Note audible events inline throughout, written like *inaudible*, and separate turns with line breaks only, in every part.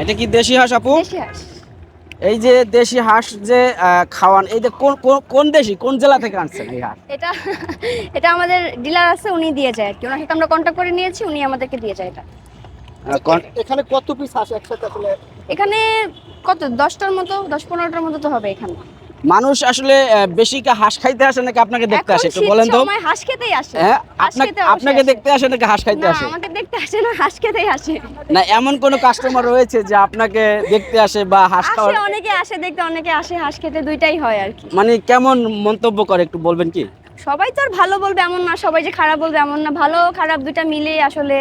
এটা কি দেশি হাঁস আপু? এই যে দেশি হাঁস যে আহ, খাওয়ান এই যে কোন কোন- কোন দেশি কোন জেলা থেকে আনছেন এই হাঁস?
এটা এটা আমাদের ডিলার আছে উনি দিয়ে যায় আর কি। ওনার সাথে আমরা কন্ট্যাক্ট করে নিয়েছি উনি আমাদেরকে দিয়ে যায় এটা।
এখানে কত পিস হাঁস একসাথে আসলে?
এখানে কত দশটার মতো দশ পনেরোটার মতো তো হবে এখানে।
মানুষ আসলে বেশি কি হাঁস খাইতে আসে নাকি আপনাকে দেখতে আসে? একটু বলেন তো।
সময় হাঁস খেতেই আসে।
হ্যাঁ আপনাকে আপনাকে দেখতে আসে নাকি হাঁস খাইতে আসে?
আমাকে দেখতে আসে না হাঁস খেতেই আসে।
না এমন কোন কাস্টমার রয়েছে যে আপনাকে দেখতে আসে বা হাঁস
আসে অনেকে আসে দেখতে অনেকে আসে হাঁস খেতে দুইটাই হয় আর কি।
মানে কেমন মন্তব্য করে একটু বলবেন কি?
সবাই তো আর ভালো বলবে এমন না সবাই যে খারাপ বলবে এমন না ভালো খারাপ দুইটা মিলে আসলে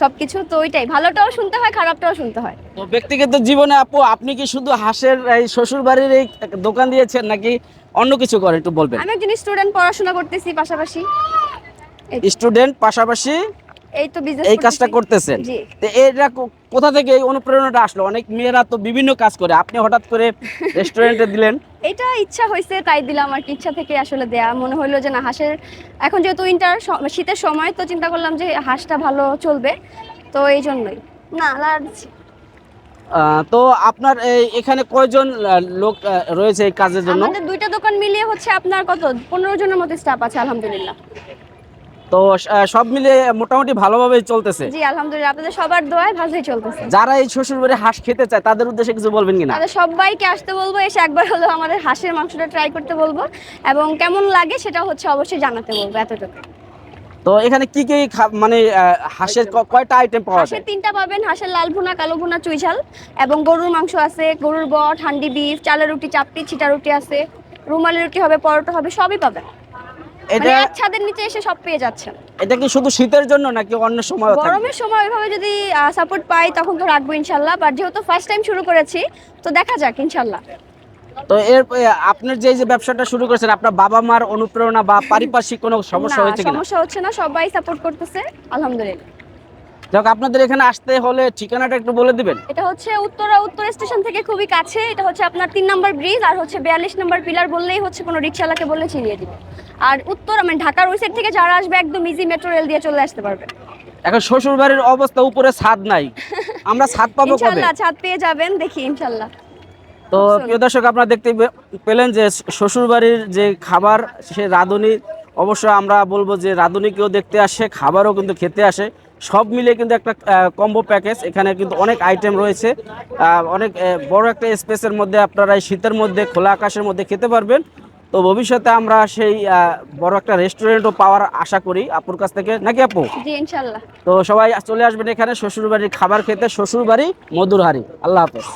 সবকিছু তো ওইটাই। ভালোটাও শুনতে হয় খারাপটাও শুনতে হয়।
তো ব্যক্তিগত জীবনে আপু আপনি কি শুধু হাঁসের এই শ্বশুর বাড়ির এই দোকান দিয়েছেন নাকি অন্য কিছু করেন একটু বলবেন?
আমি একজন স্টুডেন্ট পড়াশোনা করতেছি পাশাপাশি।
স্টুডেন্ট পাশাপাশি
এই তো বিজনেস
এই কাজটা করতেছেন। তো এটা কোথা থেকে এই অনুপ্রেরণাটা আসলো? অনেক মেয়েরা তো বিভিন্ন কাজ করে। আপনি হঠাৎ করে *laughs* রেস্টুরেন্টে দিলেন।
এটা ইচ্ছা হয়েছে তাই দিলাম আর কি। ইচ্ছা থেকে আসলে দেয়া। মনে হলো যে না হাঁসের এখন যেহেতু উইন্টার শীতের সময় তো চিন্তা করলাম যে হাঁসটা ভালো চলবে। তো এই জন্যই। না।
আহ, তো আপনার এখানে কয়জন লোক রয়েছে এই কাজের জন্য?
আমাদের দুইটা দোকান মিলিয়ে হচ্ছে আপনার কত? পনেরো জনের মতো স্টাফ আছে আলহামদুলিল্লাহ।
তো সব মিলে মোটামুটি ভালোভাবে চলতেছে।
জি আলহামদুলিল্লাহ আপনাদের সবার দোয়ায় ভালোই চলতেছে।
যারা এই শ্বশুর বাড়ি হাঁস খেতে চায় তাদের উদ্দেশ্যে কিছু বলবেন কিনা?
তাদের সবাইকে আসতে বলব এসে একবার হলো আমাদের হাঁসের মাংসটা ট্রাই করতে বলব। এবং কেমন লাগে সেটা হচ্ছে অবশ্যই জানাতে বলব এতটুকু।
তো এখানে কি কি মানে হাঁসের কয়টা আইটেম পাওয়া যায়?
তিনটা পাবেন হাঁসের লাল ভুনা কালো ভুনা চুই ঝাল এবং গরুর মাংস আছে গরুর বট হান্ডি বিফ চালের রুটি চাপটি ছিটা রুটি আছে রুমালি রুটি হবে পরোটা হবে সবই পাবেন।
এটা
ছাদের নিচে এসে সব পেয়ে যাচ্ছেন।
এটা কি শুধু শীতের জন্য নাকি অন্য সময়
গরমের সময় ওইভাবে যদি সাপোর্ট পাই তখন তো রাখব ইনশাল্লাহ বাট যেহেতু ফার্স্ট টাইম শুরু করেছি তো দেখা যাক ইনশাল্লাহ।
তো এর আপনার যে যে ব্যবসাটা শুরু করেছেন আপনার বাবা মার অনুপ্রেরণা বা পারিপার্শ্বিক কোনো সমস্যা হয়েছে কিনা?
সমস্যা হচ্ছে না সবাই সাপোর্ট করতেছে আলহামদুলিল্লাহ।
যাক আপনাদের এখানে আসতে হলে ঠিকানাটা একটু বলে দিবেন।
এটা হচ্ছে উত্তরা উত্তর স্টেশন থেকে খুবই কাছে। এটা হচ্ছে আপনার তিন নম্বর ব্রিজ আর হচ্ছে বিয়াল্লিশ নম্বর পিলার বললেই হচ্ছে কোনো রিক্সাওয়ালাকে বললে চিনিয়ে দিবে। আর উত্তর মানে ঢাকার ওই সাইড থেকে যারা আসবে একদম ইজি মেট্রো রেল দিয়ে চলে আসতে পারবে।
এখন শ্বশুর বাড়ির অবস্থা উপরে ছাদ নাই। আমরা ছাদ পাবো কবে?
ইনশাল্লাহ ছাদ পেয়ে যাবেন দেখি ইনশাল্লাহ।
তো প্রিয় দর্শক আপনারা দেখতে পেলেন যে শ্বশুর বাড়ির যে খাবার সে রাঁধুনি অবশ্য আমরা বলব যে রাঁধুনিকেও দেখতে আসে খাবারও কিন্তু খেতে আসে। সব মিলে কিন্তু একটা কম্বো প্যাকেজ এখানে কিন্তু অনেক আইটেম রয়েছে। অনেক বড় একটা স্পেসের মধ্যে আপনারা এই শীতের মধ্যে খোলা আকাশের মধ্যে খেতে পারবেন। তো ভবিষ্যতে আমরা সেই বড় একটা রেস্টুরেন্টও পাওয়ার আশা করি আপুর কাছ থেকে। নাকি আপু?
ইনশাল্লাহ
তো সবাই চলে আসবেন এখানে শ্বশুরবাড়ির খাবার খেতে। শ্বশুরবাড়ি মধুরহারি। আল্লাহ হাফেজ।